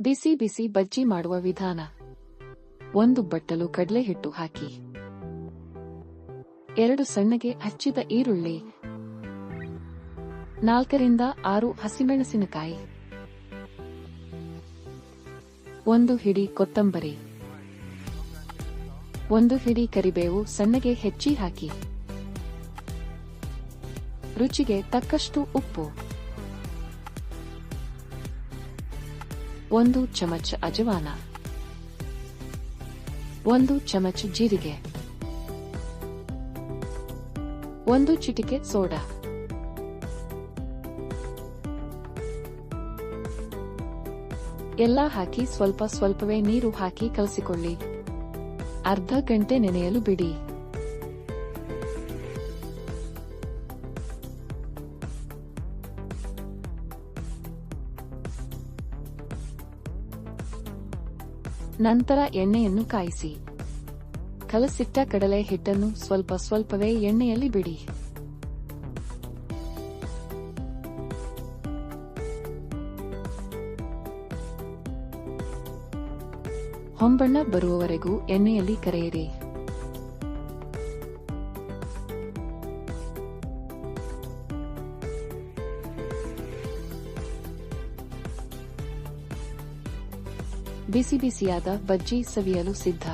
ಬಿಸಿ ಬಿಸಿ ಬಜ್ಜಿ ಮಾಡುವ ವಿಧಾನ. ಒಂದು ಬಟ್ಟಲು ಕಡಲೆ ಹಿಟ್ಟು ಹಾಕಿ. ಎರಡು ಸಣ್ಣಗೆ ಹಚ್ಚಿದ ಈರುಳ್ಳಿ. ನಾಲ್ಕರಿಂದ ಆರು ಹಸಿಮೆಣಸಿನಕಾಯಿ. ಒಂದು ಹಿಡಿ ಕೊತ್ತಂಬರಿ. ಒಂದು ಹಿಡಿ ಕರಿಬೇವು ಸಣ್ಣಗೆ ಹೆಚ್ಚಿ ಹಾಕಿ. ರುಚಿಗೆ ತಕ್ಕಷ್ಟು ಉಪ್ಪು. ಒಂದು ಚಮಚ ಅಜವಾನ. ಒಂದು ಚಮಚ ಜೀರಿಗೆ. ಒಂದು ಚಿಟಿಕೆ ಸೋಡಾ. ಎಲ್ಲ ಹಾಕಿ ಸ್ವಲ್ಪ ಸ್ವಲ್ಪವೇ ನೀರು ಹಾಕಿ ಕಲಸಿಕೊಳ್ಳಿ. ಅರ್ಧ ಗಂಟೆ ನೆನೆಯಲು ಬಿಡಿ. ನಂತರ ಎಣ್ಣೆಯನ್ನು ಕಾಯಿಸಿ. ಕಲಸಿಟ್ಟ ಕಡಲೆ ಹಿಟ್ಟನ್ನು ಸ್ವಲ್ಪ ಸ್ವಲ್ಪವೇ ಎಣ್ಣೆಯಲ್ಲಿ ಬಿಡಿ. ಹೊಂಬಣ್ಣ ಬರುವವರೆಗೂ ಎಣ್ಣೆಯಲ್ಲಿ ಕರೆಯಿರಿ. ಬಿಸಿ ಬಿಸಿಯಾದ ಬಜ್ಜಿ ಸವಿಯಲು ಸಿದ್ಧ.